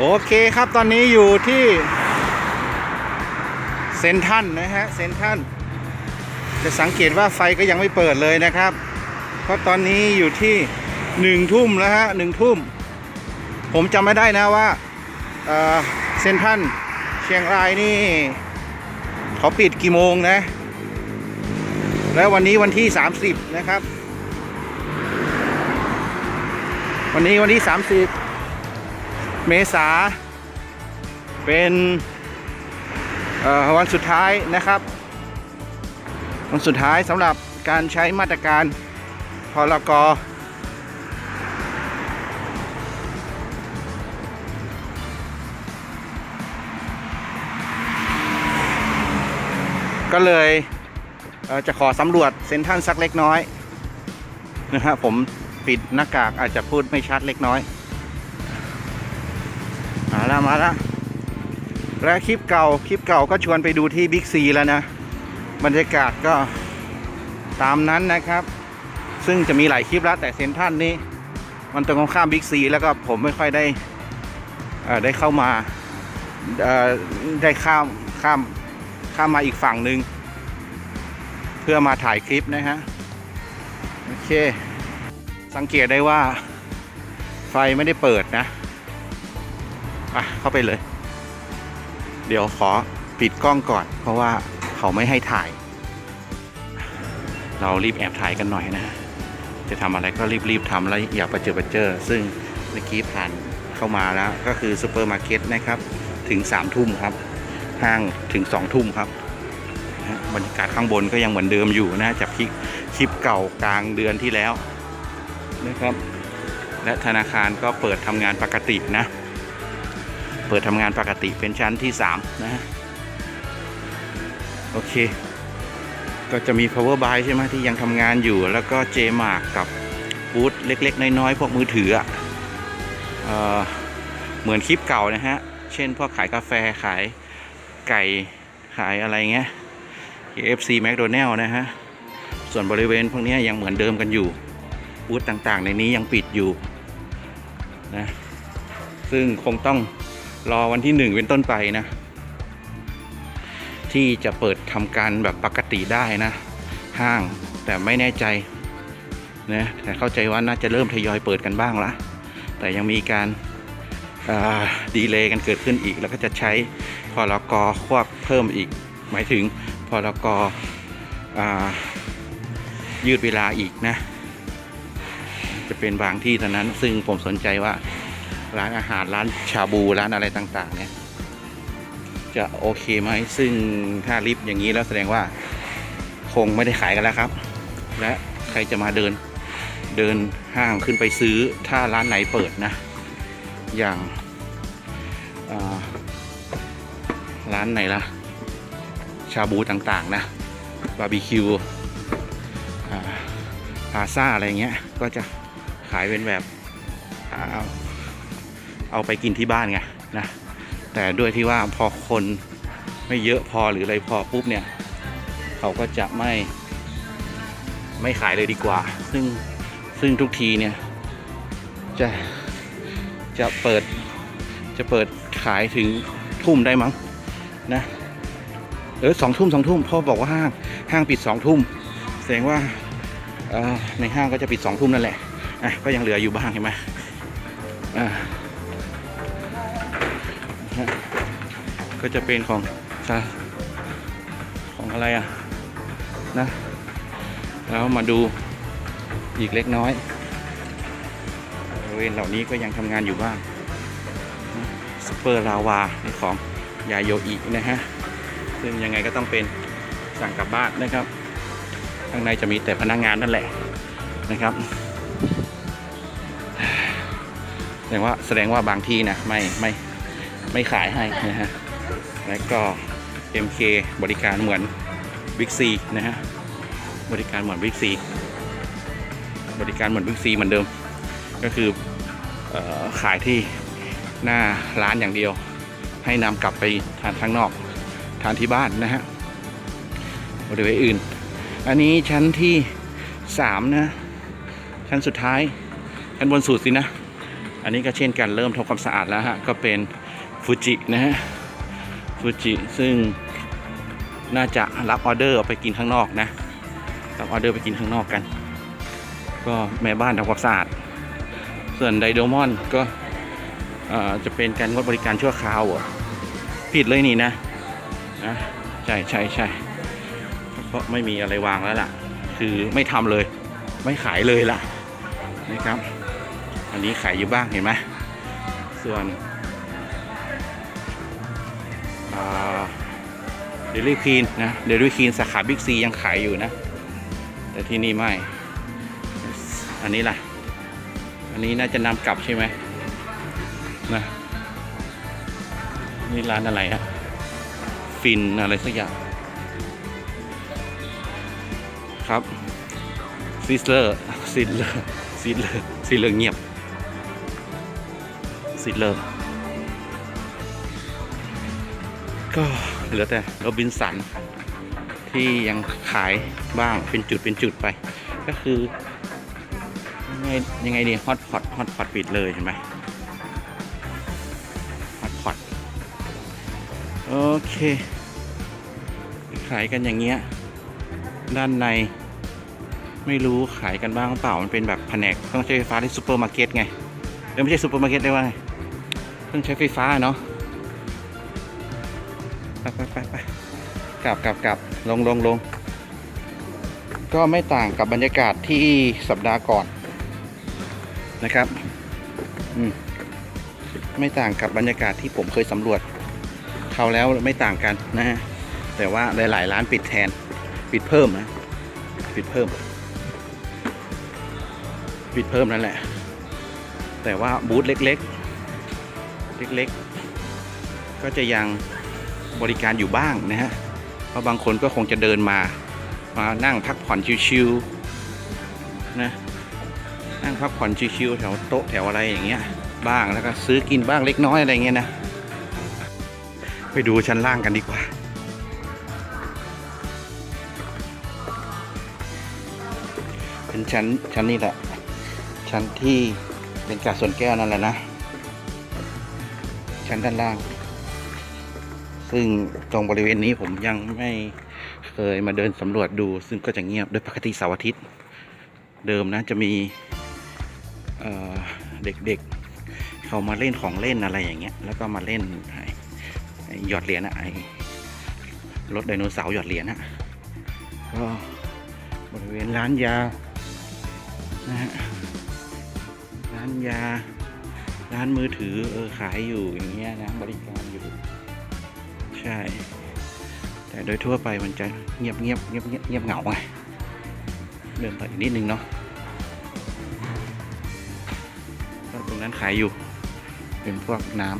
โอเคครับตอนนี้อยู่ที่เซนทันนะฮะเซนทันจะสังเกตว่าไฟก็ยังไม่เปิดเลยนะครับ เพราะตอนนี้อยู่ที่หนึ่งทุ่มแล้วฮะหนึ่งทุ่ม ผมจำไม่ได้นะว่าเเซนทันเชียงรายนี่ เขาปิดกี่โมงนะ แล้ววันนี้วันที่ 30 นะครับ วันนี้วันที่ 30 เมษาเป็นวันสุดท้ายนะครับ วันสุดท้ายสำหรับการใช้มาตรการพลกก็เลยเจะขอสำรวจเซ็นทรัลสักเล็กน้อยนะฮะผมปิดหน้ากากอาจจะพูดไม่ชัดเล็กน้อย มาแล้วมาแล้วและคลิปเก่าคลิปเก่าก็ชวนไปดูที่บิ๊กซีแล้วนะ บรรยากาศก็ตามนั้นนะครับ ซึ่งจะมีหลายคลิปแล้วแต่เซนทันนี้ มันตรงข้ามบิ๊กซีแล้วก็ผมไม่ค่อยได้อ่อได้เข้ามาเอ่อได้ข้ามข้ามข้ามมาอีกฝั่งหนึ่งเพื่อมาถ่ายคลิปนะฮะโอเค สังเกตได้ว่าไฟไม่ได้เปิดนะ อะเข้าไปเลย เดี๋ยวขอปิดกล้องก่อน เพราะว่าเขาไม่ให้ถ่าย เรารีบแอบถ่ายกันหน่อยนะ จะทำอะไรก็รีบๆทำแล้วอย่าประเจอประเจอ ซึ่งเมื่อกี้ผ่านเข้ามาแล้ว ก็คือซูเปอร์มาร์เก็ตนะครับ ถึง3ามทุ่มครับ ห้างถึง2องทุ่มครับบรรยากาศข้างบนก็ยังเหมือนเดิมอยู่นะจากคลิปคลิปเก่ากลางเดือนที่แล้วนะครับ และธนาคารก็เปิดทำงานปกตินะ เปิดทำงานปกติเป็นชั้นที่ 3 นะฮะ โอเค ก็จะมี power buy ใช่ไหมที่ยังทำงานอยู่ แล้วก็ j m a r k กับบูธเล็ก ๆ น้อย ๆ พวกมือถืออะเอ่อเหมือนคลิปเก่านะฮะ เช่นพวกขายกาแฟขายไก่ขายอะไรเงี้ย KFC McDonald นะฮะ ส่วนบริเวณพวกนี้ยังเหมือนเดิมกันอยู่บูธต่างๆ ในนี้ยังปิดอยู่นะซึ่งคงต้อง รอวันที่หนึ่งเป็นต้นไปนะ ที่จะเปิดทำการแบบปกติได้นะ ห้างแต่ไม่แน่ใจนะแต่เข้าใจว่าน่าจะเริ่มทยอยเปิดกันบ้างละแต่ยังมีการดีเลย์กันเกิดขึ้นอีก แล้วก็จะใช้พรกควบเพิ่มอีก หมายถึงพรกอ่ายืดเวลาอีกนะ จะเป็นบางที่เท่านั้นซึ่งผมสนใจว่า ร้านอาหารร้านชาบูร้านอะไรต่าง ๆ เนี่ย จะโอเคไหมซึ่งถ้าลิฟต์อย่างนี้แล้วแสดงว่า คงไม่ได้ขายกันแล้วครับ และใครจะมาเดินเดินห้างขึ้นไปซื้อถ้าร้านไหนเปิดนะ อย่างาร้านไหนล่ะ ชาบูต่างๆนะบาร์บีคิวพาซ่าอะไรเงี้ย ก็จะขายเป็นแบบ เอาไปกินที่บ้านไงนะแต่ด้วยที่ว่าพอคนไม่เยอะพอหรืออะไรพอปุ๊บเนี่ย เขาก็จะไม่ไม่ขายเลยดีกว่า ซึ่งซึ่งทุกทีเนี่ย จะจะเปิดจะเปิดขายถึงทุ่มได้มั้งนะเออสองทุ่มสองทุ่มพ่อบอกว่าห้างห้างปิดสองทุ่มแสดงว่าในห้างก็จะปิดสองทุ่มนั่นแหละอะก็ยังเหลืออยู่บ้างเห็นไหมอ่า ก็จะเป็นของชาของอะไรอะนะแล้วมาดูอีกเล็กน้อยบริเวณเหล่านี้ก็ยังทำงานอยู่บ้างสเปอร์ลาวาของยาโยอินะฮะ ซึ่งยังไงก็ต้องเป็นสั่งกลับบ้านนะครับ ข้างในจะมีแต่พนักงงานนั่นแหละนะครับ แสดงว่าแสดงว่าบางที่นะไม่ไม่ไม่ขายให้นะฮะ และก็ MK บริการเหมือน Big C นะฮะ บริการเหมือน Big C บริการเหมือน Big C เหมือนเดิม ก็คือเออขายที่หน้าร้านอย่างเดียว ให้นำกลับไปทานข้างนอก ทานที่บ้านนะฮะ บริเวณอื่น อันนี้ชั้นที่ 3 นะ ชั้นสุดท้าย ชั้นบนสุดสินะ อันนี้ก็เช่นกันเริ่มทำความสะอาดแล้วฮะ ก็เป็นฟูจินะฮะ ฟูจิซึ่งน่าจะรับออเดอร์ไปกินข้างนอกนะรับออเดอร์ไปกินข้างนอกกัน ก็แม่บ้านทำความสะอาดส่วนไดโดมอนก็จะเป็นการงดบริการชั่วคราวผิดเลยนี่นะนะใช่ใช่ใช่เพราะไม่มีอะไรวางแล้วล่ะ คือไม่ทำเลย ไม่ขายเลยล่ะนะครับ อันนี้ขายอยู่บ้างเห็นไหมส่วน เดลี่คลีนนะเดลี่คลีนสาขาบิ๊กซียังขายอยู่นะ แต่ที่นี่ไม่ อันนี้ล่ะ อันนี้น่าจะนำกลับใช่ไหมนะนี่ร้านอะไรฮะฟินอะไรสักอย่าง ครับซิสเลอร์ซิสเลอร์ซิสเลอร์ซิสเลอร์เงียบซิสเลอร์ ก็เหลือแต่โรบินสันที่ยังขายบ้างเป็นจุดเป็นจุดไป ก็คือยังไงยังไงดีฮอตพอตฮอตพอตปิดเลยเห็นไหมฮอตพอตโอเค ขายกันอย่างเงี้ย ด้านในไม่รู้ขายกันบ้างเปล่า มันเป็นแบบแผนกเครื่องใช้ไฟฟ้าที่ซูเปอร์มาร์เก็ตไงเออไม่ใช่ซูเปอร์มาร์เก็ตได้ว่าไงเครื่องใช้ไฟฟ้าเนาะ กลับกลับกลับลงลงลงก็ไม่ต่างกับบรรยากาศที่สัปดาห์ก่อนนะครับอืมไม่ต่างกับบรรยากาศที่ผมเคยสำรวจเขาแล้วไม่ต่างกันนะฮะแต่ว่าหลาย ๆ ร้านปิดแทนปิดเพิ่มนะปิดเพิ่ม ปิดเพิ่มนั่นแหละ แต่ว่าบูธเล็ก ๆ เล็ก ๆ ก็จะยังบริการอยู่บ้างนะฮะ ราะบางคนก็คงจะเดินมา มานั่งพักผ่อนชิวๆนะนั่งพักผ่อนชิวๆแถวโต๊ะแถวอะไรอย่างเงี้ยบ้างแล้วก็ซื้อกินบ้างเล็กน้อยอะไรเงี้ยนะไปดูชั้นล่างกันดีกว่าเป็นชั้นชั้นนี้แหละ ชั้นที่เป็นกาดส่วนแก้วนั่นแหละนะ ชั้นด้านล่าง ซึ่งตรงบริเวณนี้ผมยังไม่เคยมาเดินสำรวจดู ซึ่งก็จะเงียบโดยปกติเสาร์อาทิตย์ เดิมนะจะมีเเด็กๆ เขามาเล่นของเล่นอะไรอย่างเงี้ย แล้วก็มาเล่นหยอดเหรียญอะไอ้รถไดโนเสาร์หยอดเหรียญอะก็บริเวณร้านยานะฮะร้านยา ร้านมือถือเออขายอยู่อย่างเงี้ยนะบริการอยู่ ช่ แต่โดยทั่วไปมันจะเงียบเงียบเงียบเงียบเงียบเหงาไงเดินต่ออีกนิดนึงเนาะก็ตรงนั้นขายอยู่ เป็นพวกน้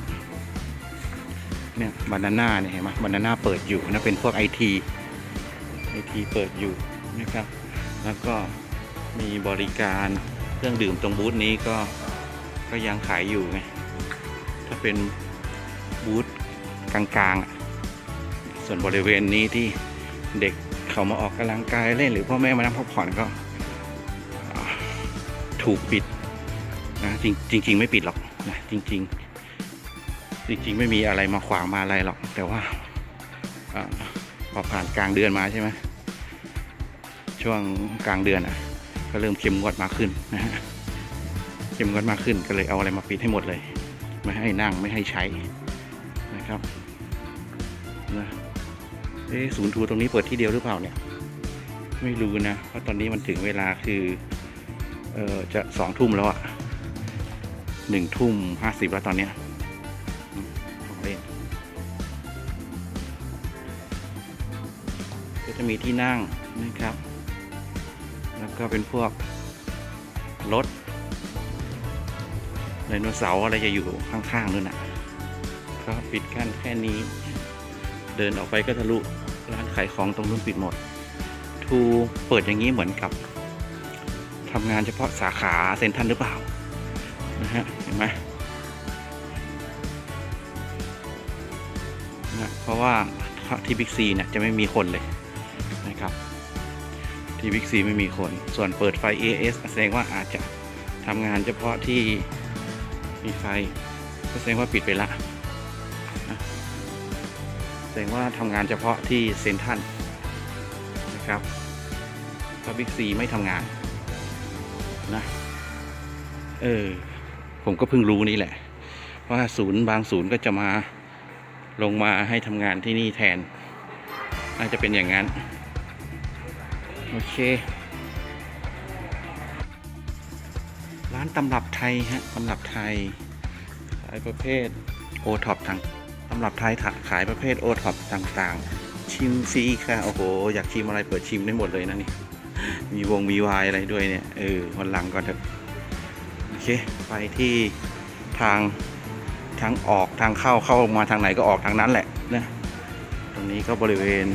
ำเนี่ยบานาน่าเนี่ยเห็นไหมบานาน่าเปิดอยู่นะเป็นพวกไอทีไอทีเปิดอยู่นะครับ แล้วก็มีบริการเครื่องดื่มตรงบูธนี้ก็ก็ยังขายอยู่ไงถ้าเป็นบูธกลางๆ ส่วนบริเวณนี้ที่เด็กเขามาออกกำลังกายเล่นหรือพ่อแม่มานั่งพักผ่อนก็ถูกปิดนะจริงจริงไม่ปิดหรอกนะจริงๆจริงๆ ไม่มีอะไรมาขวางมาอะไรหรอก แต่ว่าอพอผ่านกลางเดือนมาใช่ไหมช่วงกลางเดือนอะ ก็เริ่มเข้มงวดมากขึ้นนะฮะเข้มงวดมากขึ้นก็เลยเอาอะไรมาปิดให้หมดเลย ไม่ให้นั่งไม่ให้ใช้นะครับนะ เอ๊ศูนย์ทูตรงนี้เปิดที่เดียวหรือเปล่าเนี่ย ไม่รู้นะเพราะตอนนี้มันถึงเวลาคือ เออจะสองทุ่มแล้วอะหนึ่งทุ่มห้าสิบแล้วตอนเนี้ยของเล่นก็จะมีที่นั่งนะครับ แล้วก็เป็นพวกรถไดโนเสาร์อะไรจะอยู่ข้างๆนู่นน่ะก็ปิดกั้นแค่นี้ เดินออกไปก็ทะลุร้านขายของตรงนู้นปิดหมด ทูเปิดอย่างนี้เหมือนกับทำงานเฉพาะสาขาเซ็นทรัลหรือเปล่านะฮะเห็นไหมนะเพราะว่าที่บิ๊กซีเนี่ยจะไม่มีคนเลยนะครับ ที่บิ๊กซีไม่มีคน ส่วนเปิดไฟ AS แสดงว่าอาจจะทำงานเฉพาะที่มีไฟก็แสดงว่าปิดไปละ ดงว่าทำงานเฉพาะที่เซนทันนะครับพาบิ๊กซีไม่ทำงานนะเออผมก็เพิ่งรู้นี่แหละ ว่าศูนย์บางศูนย์ก็จะมาลงมาให้ทำงานที่นี่แทน น่าจะเป็นอย่างนั้น โอเค ร้านตำรับไทยฮะตำรับไทยขายประเภทโอท็อปทาง ตำรับไทยถขายประเภทโอท็อปต่างๆ ชิมฟรีค่ะโอ้โห อยากชิมอะไรเปิดชิมได้หมดเลยนะนี่ มีวงมีวายอะไรด้วยเนี่ย เออวันหลังก่อนเถอะ โอเค ไปที่ทางทางออกทางเข้าเข้ามาทางไหนก็ออกทางนั้นแหละนะตรงนี้ก็บริเวณ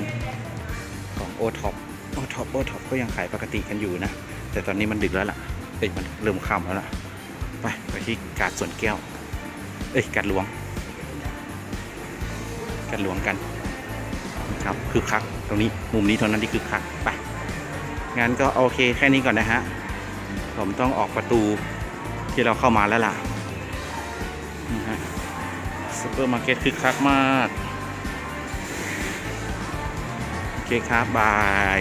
ของโอท็อปโอท็อปโอท็อปก็ยังขายปกติกันอยู่นะ แต่ตอนนี้มันดึกแล้วล่ะเอ้ยมันเริ่มค่ำแล้วล่ะ ไป ไปที่กาดสวนแก้ว เอ้ยกาดหลวง กันหลวงกันนะครับคือคักตรงนี้มุมนี้เท่านั้นที่คือคักไปงั้นก็โอเคแค่นี้ก่อนนะฮะผมต้องออกประตูที่เราเข้ามาแล้วล่ะนะฮะซูเปอร์มาร์เก็ตคือคักมาก โอเคครับบาย